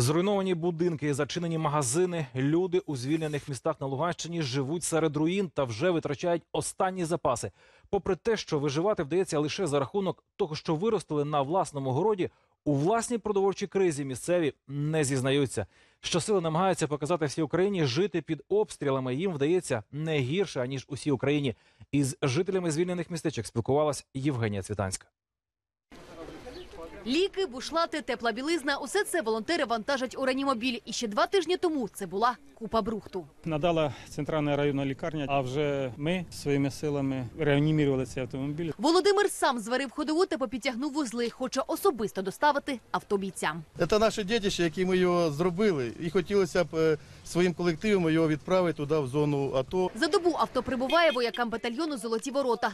Зруйновані будинки, зачинені магазини. Люди у звільнених містах на Луганщині живуть серед руїн та вже витрачають останні запаси. Попри те, що виживати вдається лише за рахунок того, що виростили на власному городі, у власній продовольчій кризі місцеві не зізнаються. Щосили намагаються показати всій Україні жити під обстрілами. Їм вдається не гірше аніж усій Україні. Із жителями звільнених містечок спілкувалась Євгенія Цвітанська. Ліки, бушлати, тепла білизна – усе це волонтери вантажать у реанімобіль. І ще два тижні тому це була купа брухту. Надала центральна районна лікарня, а вже ми своїми силами реанімірували цей автомобіль. Володимир сам зварив ходову та попідтягнув вузли. Хоче особисто доставити авто бійцям. Це наше дітище, яке ми його зробили, і хотілося б е, своїм колективом його відправити туди, в зону АТО. За добу авто прибуває воякам батальйону «Золоті ворота».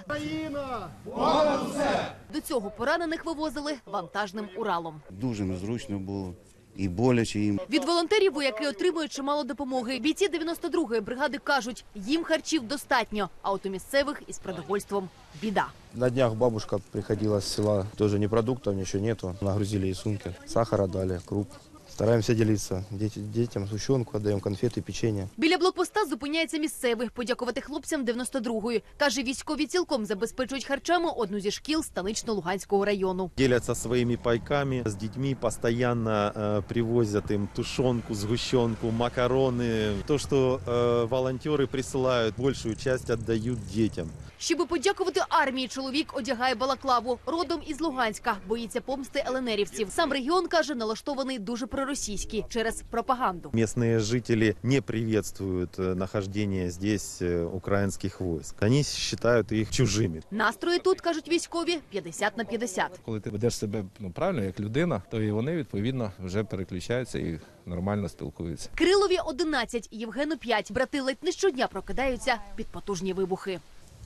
До цього поранених вивозили вантажним Уралом. Дуже незручно було і боляче їм. Від волонтерів вояки отримують чимало допомоги. Бійці 92-ї бригади кажуть, їм харчів достатньо, а от у місцевих із продовольством біда. На днях бабушка приходила з села, Теж ні продуктів, нічого нету. Нагрузили ей сумки, сахара дали, круп. Стараемся делиться. Дети, детям сущенку отдаем, конфеты, печенье. Біля блокпоста зупиняється місцевий. Подякувати хлопцям 92-ї. Каже, військові цілком забезпечують харчами одну зі шкіл станично-Луганського району. делятся своими пайками с детьми, постоянно э, привозят им тушенку, сгущенку, макароны. То, что э, волонтеры присылают, большую часть отдают детям. Щоби подякувати армії, чоловік одягає балаклаву. Родом із Луганська. Боїться помсти еленерівців. Сам регіон, каже, налаштований дуже проросійський через пропаганду. Местные жители не приветствуют э, нахождение здесь э, украинских войск. Они считают их чужими. Настрої тут, кажуть військові, 50 на 50. Коли ти ведеш себе ну, правильно як людина, то і вони відповідно вже переключаються і нормально спілкуються. Кирилові 11, Євгену 5. Брати ледь не щодня прокидаються під потужні вибухи.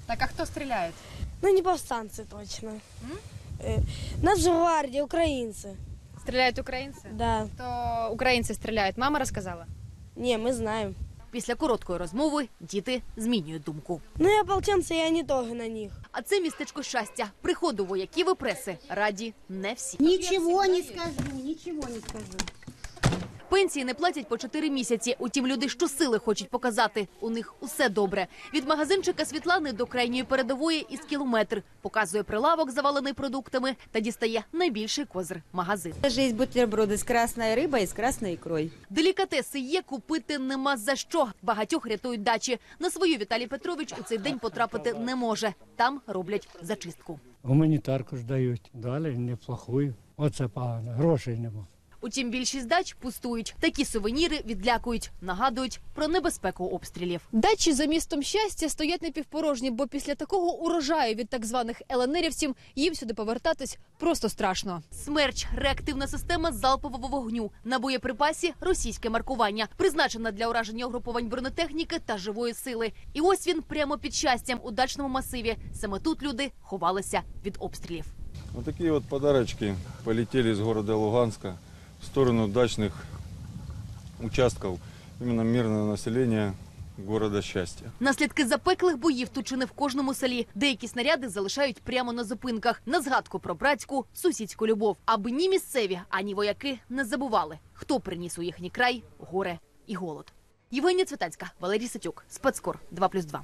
Так а хто стріляє? Ну, не повстанцы точно. Э, Нацгвардия, украинцы. Стріляють українці? Да. То українці стріляють. Мама розказала. Ні, ми знаємо. Після короткої розмови діти змінюють думку. Ну я ополченцы, я не того на них. А це містечко щастя. Приходу вояків і преси раді не всі. Нічого не скажу, нічого не скажу. Пенсії не платять по 4 місяці. Утім, люди щосили хочуть показати. У них усе добре. Від магазинчика Світлани до крайньої передової із кілометр. Показує прилавок, завалений продуктами, та дістає найбільший козир магазин. Даже есть бутерброды с красной рыбой и с красной икрой. Делікатеси є, купити нема за що. Багатьох рятують дачі. На свою Віталій Петрович у цей день потрапити не може. Там роблять зачистку. Гуманітарку ж дають, далі неплохую. Оце погано, грошей нема. Утім, більшість дач пустують. Такі сувеніри відлякують, нагадують про небезпеку обстрілів. Дачі за містом щастя стоять напівпорожні, бо після такого урожаю від так званих еленерівців їм сюди повертатись просто страшно. Смерч реактивна система залпового вогню на боєприпасі російське маркування, призначена для ураження угруповань бронетехніки та живої сили. І ось він прямо під щастям у дачному масиві. Саме тут люди ховалися від обстрілів. Вот такие вот подарочки полетели из города Луганска в сторону дачных участков именно мирного населения города Счастья. Наслідки запеклих боїв тут чи не в кожному селі. Деякі снаряди залишають прямо на зупинках на згадку про братську сусідську любов, аби ні місцеві, ані вояки не забували, хто приніс у їхній край горе і голод. Євгенія Цвітанська, Валерій Сатюк, Спецкор 2+,2.